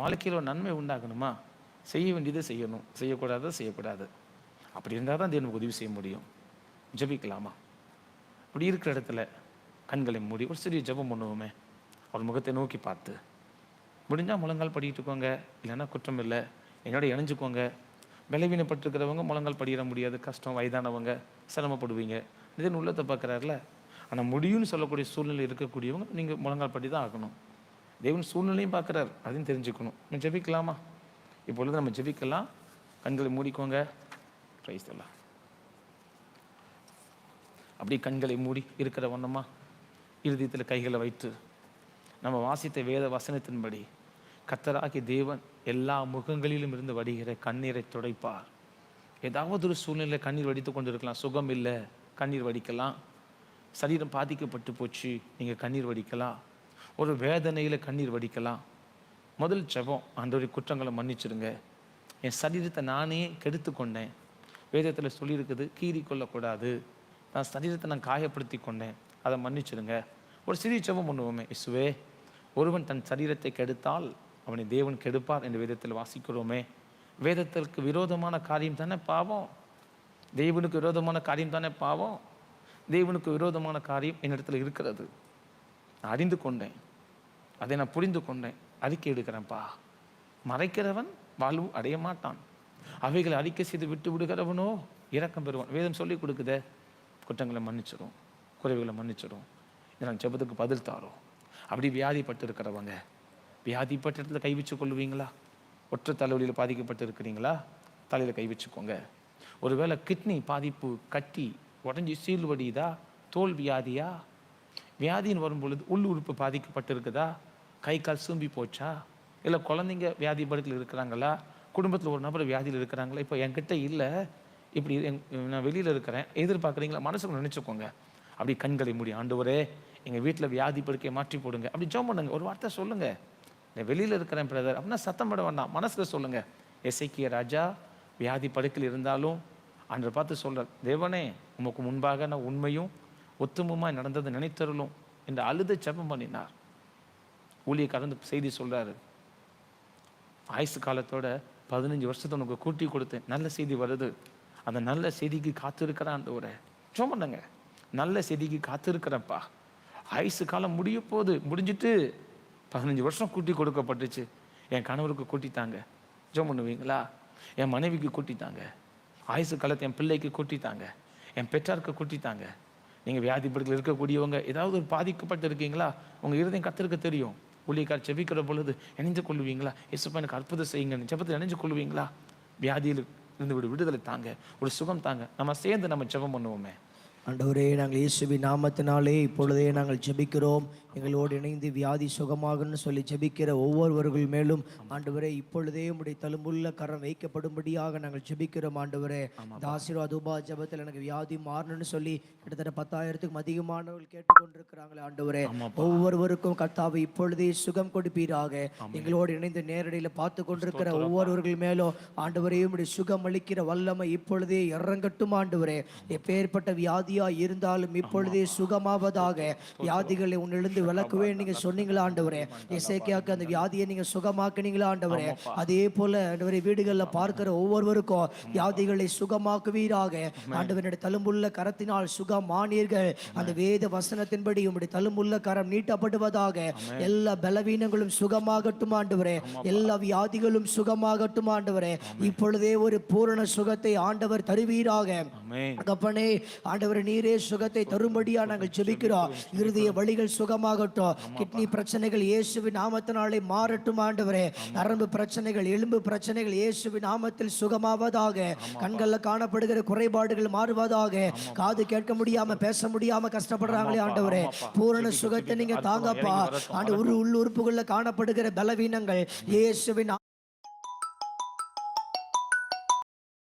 வாழ்க்கையில் ஒரு நன்மை உண்டாகணுமா? செய்ய வேண்டியதை செய்யணும். செய்யக்கூடாதோ செய்யக்கூடாது. அப்படி இருந்தால் தான் தேவனுக்கு உதவி செய்ய முடியும். ஜெபிக்கலாமா? அப்படி இருக்கிற இடத்துல கண்களை மூடி ஒரு சிறிய ஜெபம் பண்ணுவோமே. அவர் முகத்தை நோக்கி பார்த்து முடிஞ்சால் முழங்கால் படிக்கிட்டுக்கோங்க. இல்லைன்னா குற்றம் இல்லை. என்னோட இணைஞ்சுக்கோங்க. பலவீனப்பட்டிருக்கிறவங்க முழங்கால் படியிட முடியாது. கஷ்டம் வயதானவங்க சிரமப்படுவீங்க. இதன் உள்ளத்தை பார்க்குறாருல ஆனால் முடியும்னு சொல்லக்கூடிய சூழ்நிலை இருக்கக்கூடியவங்க நீங்கள் முழங்கால் படி தான் ஆகணும். தேவன் சூழ்நிலையும் பார்க்குறாரு. அதையும் தெரிஞ்சுக்கணும். நம்ம ஜெபிக்கலாமா? இப்பொழுது நம்ம ஜெபிக்கலாம். கண்களை மூடிக்கோங்க. ப்ரைஸ் எல்லாம் அப்படி கண்களை மூடி இருக்கிற வண்ணமா இறுதியத்தில் கைகளை வைத்து நம்ம வாசித்த வேத வசனத்தின்படி கத்தராகி தேவன் எல்லா முகங்களிலும் இருந்து வடிகிற கண்ணீரை துடைப்பார். ஏதாவது ஒரு சூழ்நிலை கண்ணீர் வடித்து கொண்டு இருக்கலாம் சுகம் இல்லை. கண்ணீர் வடிக்கலாம். சரீரம் பாதிக்கப்பட்டு போச்சு. நீங்கள் கண்ணீர் வடிக்கலாம். ஒரு வேதனையில் கண்ணீர் வடிக்கலாம். முதல் ஜெபம் ஆண்டவருடைய குற்றங்களை மன்னிச்சிடுங்க என் சரீரத்தை நானே கெடுத்து கொண்டேன் வேதத்தில் சொல்லியிருக்குது கீறி கொள்ளக்கூடாது நான் சரீரத்தை நான் காயப்படுத்தி கொண்டேன். அதை மன்னிச்சிடுங்க ஒரு சிறிய ஜெபம் பண்ணுவோமே இசுவே ஒருவன் தன் சரீரத்தை கெடுத்தால் அவனை தேவன் கெடுப்பார் என்று வேதத்தில் வாசிக்கிறோமே. வேதத்திற்கு விரோதமான காரியம் தானே பாவம்? தேவனுக்கு விரோதமான காரியம் தானே பாவம்? தேவனுக்கு விரோதமான காரியம் என்னிடத்தில் இருக்கிறது. நான் அறிந்து கொண்டேன். அதை நான் புரிந்து கொண்டேன். அறிக்கை எடுக்கிறேன்ப்பா. மறைக்கிறவன் வாழ்வு அடைய மாட்டான். அவைகளை அறிக்கை செய்து விட்டு விடுகிறவனோ இறக்கம் பெறுவான். வேதம் சொல்லி கொடுக்குதே. குற்றங்களை மன்னிச்சிடும் குறைவுகளை மன்னிச்சிடும் இதனால் ஜெபத்துக்கு பதில் தாரோம். அப்படி வியாதிப்பட்டு இருக்கிறவங்க வியாதிப்பட்ட இடத்துல கை வச்சு கொள்ளுவீங்களா? ஒற்றை தலைவலியில் பாதிக்கப்பட்டு இருக்கிறீங்களா தலையில் கை வச்சுக்கோங்க. ஒருவேளை கிட்னி பாதிப்பு கட்டி உடஞ்சி சீல் வடியுதா? தோல் வியாதியா? வியாதின்னு வரும் பொழுது உள் உறுப்பு பாதிக்கப்பட்டு இருக்குதா கை கால் சூம்பி போச்சா? இல்லை குழந்தைங்க வியாதி படுக்கையில் இருக்கிறாங்களா? குடும்பத்தில் ஒரு நபர் வியாதியில் இருக்கிறாங்களா? இப்போ என்கிட்ட இல்லை. இப்படி எங் நான் வெளியில் இருக்கிறேன். எதிர்பார்க்குறீங்களா? மனசுக்கு நினச்சிக்கோங்க. அப்படி கண்களை மூடி ஆண்டவரே எங்கள் வீட்டில் வியாதி படுக்கையை மாற்றி போடுங்க. அப்படி ஜோம் பண்ணுங்க. ஒரு வார்த்தை சொல்லுங்க. நான் வெளியில் இருக்கிறேன் பிரதர் அப்படின்னா சத்தம் பட வேண்டாம். மனசில் சொல்லுங்க. எசைக்கிய ராஜா வியாதி படுக்கையில் இருந்தாலும் அன்று பார்த்து சொல்றார் தேவனே உமக்கு முன்பாக நான் உண்மையும் உத்தமமாக நடந்தது நினைத்தருளும். என்று அழுத ஜெபம் பண்ணினார். ஊழியக்காரன் இந்த செய்தி சொல்கிறாரு ஆயுசு காலத்தோட பதினஞ்சு வருஷத்தை உனக்கு கூட்டி கொடுத்தேன். நல்ல செய்தி வருது. அந்த நல்ல செய்திக்கு காத்திருக்கிறான் ஒரு சொன்னங்க நல்ல செய்திக்கு காத்திருக்கிறேன்ப்பா ஆயுசு காலம் முடிய போகுது. முடிஞ்சிட்டு பதினஞ்சு வருஷம் கூட்டி கொடுக்கப்பட்டுச்சு. என் கணவருக்கு கூட்டித்தாங்க ஜோம் பண்ணுவீங்களா? என் மனைவிக்கு கூட்டித்தாங்க ஆயுசு காலத்தை என் பிள்ளைக்கு கூட்டித்தாங்க என் பெற்றாருக்கு கூட்டித்தாங்க நீங்கள் வியாதி இருக்கக்கூடியவங்க ஏதாவது ஒரு பாதிக்கப்பட்டு இருக்கீங்களா உங்கள் இருதயம் கத்திருக்க தெரியும். ஊழியக்கார் செவிக்கிற பொழுது இணைஞ்சு கொள்ளுவீங்களா இயேசுப்பா எனக்கு அற்புதம் செய்யுங்க. ஜபத்தில் இணைஞ்சு கொள்ளுவீங்களா வியாதியில் இருந்து விடு விடுதலை தாங்க. ஒரு சுகம் தாங்க. நம்ம சேர்ந்து நம்ம ஜெபம் பண்ணுவோமே. ஆண்டவரே நாங்கள் இயேசுவின் நாமத்தினாலே இப்பொழுதே நாங்கள் ஜெபிக்கிறோம். எங்களோடு இணைந்து வியாதி சுகமாகன்னு சொல்லி ஜெபிக்கிற ஒவ்வொருவர்கள் மேலும் ஆண்டவரே இப்பொழுதே உடைய தழும்புள்ள கரம் வைக்கப்படும்படியாக நாங்கள் ஜெபிக்கிறோம் ஆண்டவரே. இந்த ஆசீர்வாத உபா ஜெபத்தில் எனக்கு வியாதி மாறணும்னு சொல்லி கிட்டத்தட்ட பத்தாயிரத்துக்கும் அதிகமானவர்கள் கேட்டுக்கொண்டிருக்கிறாங்களே ஆண்டவரே. ஒவ்வொருவருக்கும் கர்த்தாவை இப்பொழுதே சுகம் கொடுப்பீராக. எங்களோடு இணைந்து நேரடியில் பார்த்து கொண்டிருக்கிற ஒவ்வொருவர்கள் மேலும் ஆண்டவரே உடைய சுகம் அளிக்கிற வல்லமை இப்பொழுதே இறங்கட்டும் ஆண்டவரே. எப்பேற்பட்ட வியாதியா இருந்தாலும் இப்பொழுதே சுகமாவதாக வியாதிகளை உன்னிலிருந்து விளக்குவேன். நீங்க சொன்னீங்களா ஆண்டவரே? இசைக்கியாக்கு அந்த வியாதியை நீங்க சுகமாக்குனீங்களா ஆண்டவரே? அதே போல ஆண்டவரே வீடுகளில் பார்க்கிற ஒவ்வொருவருக்கும் வியாதிகளை சுகமாக்குவீராக. ஆண்டவனுடைய தழும்புள்ள கரத்தினால் சுகமானீர்கள். அந்த வேத வசனத்தின்படி உம்முடைய தழும்புள்ள கரம் நீட்டப்படுவதாக எல்லா பலவீனங்களும் சுகமாகட்டும் ஆண்டவரே. எல்லா வியாதிகளும் சுகமாகட்டும் ஆண்டவரே. இப்பொழுதே ஒரு பூரண சுகத்தை ஆண்டவர் தருவீராக. தகப்பனே ஆண்டவர் நீரே சுகத்தை தரும்படியா நாங்கள் ஜெபிக்கிறோம். இருதய வழிகள் சுகமாகட்டும். கிட்னி பிரச்சனைகள் இயேசுவின் நாமத்தினாலே மாறட்டும் ஆண்டவரே. நரம்பு பிரச்சனைகள் எலும்பு பிரச்சனைகள் இயேசுவின் நாமத்தில் சுகமாவதாக. கண்களில் காணப்படுகிற குறைபாடுகள் மாறுவதாக. காது கேட்க முடியாம பேச முடியாம கஷ்டப்படுறாங்களே ஆண்டவரே. பூரண சுகத்தை நீங்க தாங்கப்பா. ஆண்டு ஒரு உள்ளுறுப்புகளில் காணப்படுகிற பலவீனங்கள் இயேசுவின்